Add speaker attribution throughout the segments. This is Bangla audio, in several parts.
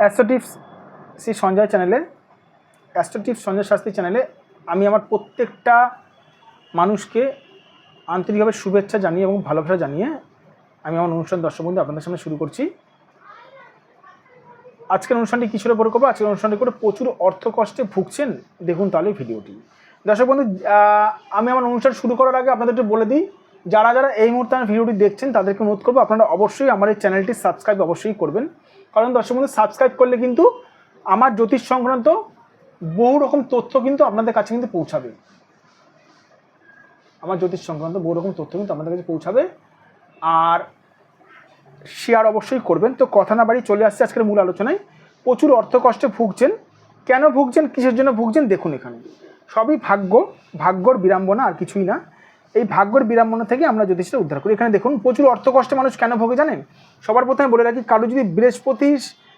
Speaker 1: অ্যাস্ট্রোটিপস শ্রী সঞ্জয় চ্যানেলে অ্যাস্ট্রোটিপস সঞ্জয় শাস্ত্রী চ্যানেলে আমি আমার প্রত্যেকটা মানুষকে আন্তরিকভাবে শুভেচ্ছা জানিয়ে এবং ভালোবাসা জানিয়ে আমি আমার অনুষ্ঠান দর্শক বন্ধু আপনাদের সামনে শুরু করছি। আজকের অনুষ্ঠানটি কিসের উপরে করব? আজকের অনুষ্ঠানটি করে প্রচুর অর্থ কষ্টে ভুগছেন। দেখুন তাহলে ভিডিওটি। দর্শক বন্ধু আমি আমার অনুষ্ঠান শুরু করার আগে আপনাদের একটু বলে দিই, যারা যারা এই মুহূর্তে আমার ভিডিওটি দেখছেন তাদেরকে অনুরোধ করব আপনারা অবশ্যই আমার এই চ্যানেলটি সাবস্ক্রাইব অবশ্যই করবেন। কারণ দর্শক বন্ধু সাবস্ক্রাইব করলে কিন্তু আমার জ্যোতিষ সংক্রান্ত বহু রকম তথ্য কিন্তু আপনাদের কাছে কিন্তু পৌঁছাবে। আমার জ্যোতিষ সংক্রান্ত বহু রকম তথ্য কিন্তু আপনাদের কাছে পৌঁছাবে। আর শেয়ার অবশ্যই করবেন। তো কথা না বাড়ি চলে আসছে আজকের মূল আলোচনায়। প্রচুর অর্থ কষ্টে ভুগছেন। কেন ভুগছেন? কিসের জন্য ভুগছেন? দেখুন এখানে। সবই ভাগ্য। ভাগ্যর বিড়ম্বনা আর কিছুই না। এই ভাগ্যর বিড়ম্বনা থেকে আমরা জ্যোতিষটা উদ্ধার করি। এখানে দেখুন, প্রচুর অর্থ কষ্টে মানুষ কেন ভোগে জানেন? সবার প্রথমে বলে রাখি, কারও যদি বৃহস্পতি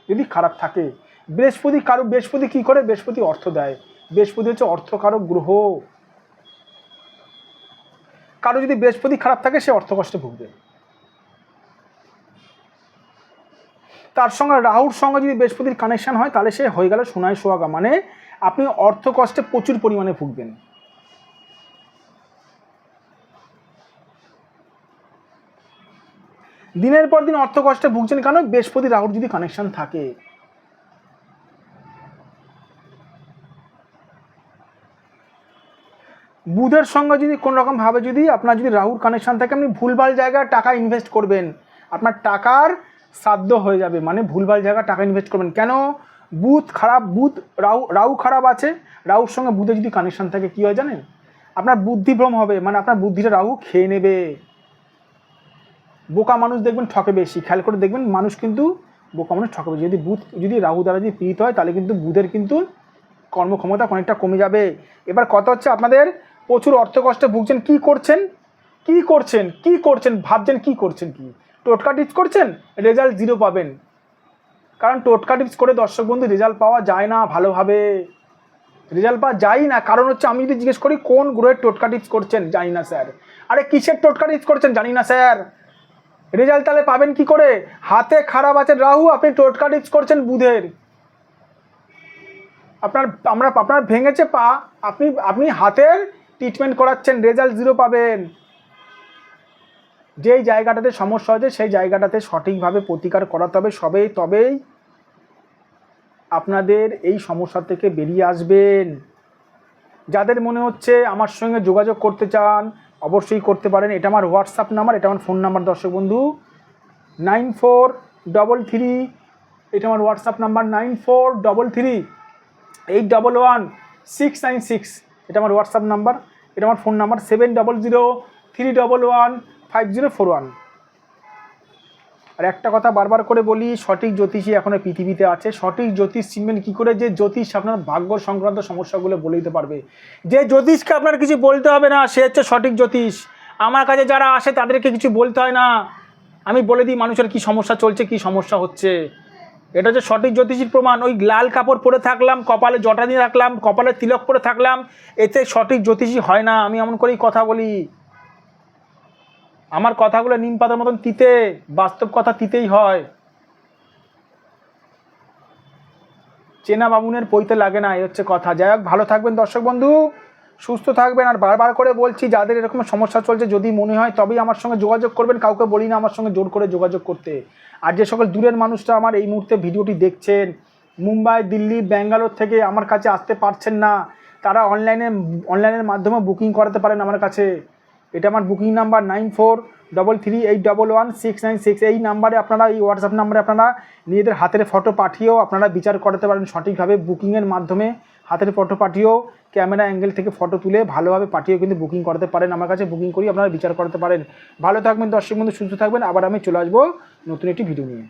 Speaker 1: যদি খারাপ থাকে, বৃহস্পতি কারও, বৃহস্পতি কী করে? বৃহস্পতি অর্থ দেয়। বৃহস্পতি হচ্ছে অর্থকারক গ্রহ। কারও যদি বৃহস্পতি খারাপ থাকে, সে অর্থ কষ্টে ভুগবে। তার সঙ্গে রাহুর সঙ্গে যদি বৃহস্পতির কানেকশন হয়, তাহলে সে হয়ে গেল সোনায় সোহাগা। মানে আপনি অর্থ কষ্টে প্রচুর পরিমাণে ভুগবেন। দিনের পর দিন অর্থ কষ্টে ভুগছেন কেন? বৃহস্পতি রাহুর যদি কানেকশন থাকে। বুধের সঙ্গে যদি কোনো রকম ভাবে যদি আপনার যদি রাহুর কানেকশন থাকে, আপনি ভুলভাল জায়গায় টাকা ইনভেস্ট করবেন। আপনার টাকার সাধ্য হয়ে যাবে। মানে ভুলভাল জায়গায় টাকা ইনভেস্ট করবেন। কেন? বুধ খারাপ, বুধ রাহু রাহু খারাপ আছে। রাহুর সঙ্গে বুধের যদি কানেকশন থাকে, কী হয় জানেন? আপনার বুদ্ধিভ্রম হবে। মানে আপনার বুদ্ধিটা রাহু খেয়ে নেবে। বোকা মানুষ দেখবেন ঠকে বেশি। খেয়াল করে দেখবেন মানুষ কিন্তু বোকা মানুষ ঠকে বেশি। যদি বুধ, যদি রাহু দ্বারা যদি পীড়িত হয়, তাহলে কিন্তু বুধের কিন্তু কর্মক্ষমতা অনেকটা কমে যাবে। এবার কথা হচ্ছে আপনাদের, প্রচুর অর্থ কষ্টে ভুগছেন, কি করছেন? কি করছেন? কি করছেন? ভাবছেন কি করছেন কি? টোটকা টিপস করছেন? রেজাল্ট জিরো পাবেন। কারণ টোটকা টিপস করে দর্শক বন্ধু রেজাল্ট পাওয়া যায় না ভালোভাবে। রেজাল্ট পাওয়া যায় না। কারণ হচ্ছে আমি যদি জিজ্ঞেস করি, কোন গ্রহের টোটকা টিপস করছেন? জানি না, স্যার। আরে, কিসের টোটকা টিপস করছেন? জানি না, স্যার। রেজাল্ট তাহলে পাবেন কি করে? হাতে খারাপ আছে রাহু, আপনি টোটকা টিপস করছেন বুধের। আপনার, আমরা, আপনার ভেঙেছে পা, আপনি আপনি হাতের ট্রিটমেন্ট করাচ্ছেন রেজাল্ট জিরো পাবেন। যেই জায়গাটাতে সমস্যা হয়েছে, সেই জায়গাটাতে সঠিকভাবে প্রতিকার করাতে হবে, সবেই, তবেই আপনাদের এই সমস্যা থেকে বেরিয়ে আসবেন। যাদের মনে হচ্ছে আমার সঙ্গে যোগাযোগ করতে চান অবশ্যই করতে পারেন। এটা আমার হোয়াটসঅ্যাপ নাম্বার এটা আমার ফোন নাম্বার দর্শক বন্ধু। নাইন ফোর ডবল থ্রি এটা আমার WhatsApp number nine four double three eight double one six nine six এটা আমার হোয়াটসঅ্যাপ নাম্বার এটা আমার phone number seven double zero three double one five zero four one আর একটা কথা বারবার করে বলি, সঠিক জ্যোতিষী এখনও পৃথিবীতে আছে। সঠিক জ্যোতিষ চিনবেন কী করে? যে জ্যোতিষ আপনার ভাগ্য সংক্রান্ত সমস্যাগুলো বলে দিতে পারবে। যে জ্যোতিষকে আপনার কিছু বলতে হবে না, সে হচ্ছে সঠিক জ্যোতিষ। আমার কাছে যারা আসে, তাদেরকে কিছু বলতে হয় না। আমি বলে দিই, মানুষের কি সমস্যা চলছে, কি সমস্যা হচ্ছে? এটা হচ্ছে সঠিক জ্যোতিষীর প্রমাণ। ওই লাল কাপড় পরে থাকলাম, কপালে জটা দিয়ে রাখলাম, কপালে তিলক পরে থাকলাম, এতে সঠিক জ্যোতিষী হয় না। আমি এমন করেই কথা বলি। আমার কথাগুলো নিম পাতার মতন তিতে, বাস্তব কথা তিতেই হয়। চেনা বামুনের পইতে লাগে না এই হচ্ছে কথা। যাই হোক, ভালো থাকবেন দর্শক বন্ধু, সুস্থ থাকবেন। আর বারবার করে বলছি, যাদের এরকম সমস্যা চলছে, যদি মনে হয়, তবেই আমার সঙ্গে যোগাযোগ করবেন। কাউকে বলি না আমার সঙ্গে, জোর করে যোগাযোগ করতে। আর যে সকল দূরের মানুষরা আমার এই মুহূর্তে ভিডিওটি দেখছেন, মুম্বাই, দিল্লি, ব্যাঙ্গালোর থেকে আমার কাছে আসতে পারছেন না, তারা অনলাইনে অনলাইনের মাধ্যমে বুকিং করাতে পারেন আমার কাছে। এটা আমার booking number nine four double three eight double one six nine six এই নাম্বারে আপনারা, এই হোয়াটসঅ্যাপ নাম্বারে আপনারা নিজেদের হাতের ফটো পাঠিয়েও আপনারা বিচার করাতে পারেন সঠিকভাবে বুকিংয়ের মাধ্যমে। হাতের ফটো পাঠিয়েও ক্যামেরা অ্যাঙ্গেল থেকে ফটো তুলে ভালোভাবে পাঠিয়েও কিন্তু বুকিং করাতে পারেন। আমার কাছে বুকিং করি আপনারা বিচার করাতে পারেন। ভালো থাকবেন দর্শক বন্ধু, সুস্থ থাকবেন। আবার আমি চলে আসব নতুন একটি ভিডিও নিয়ে।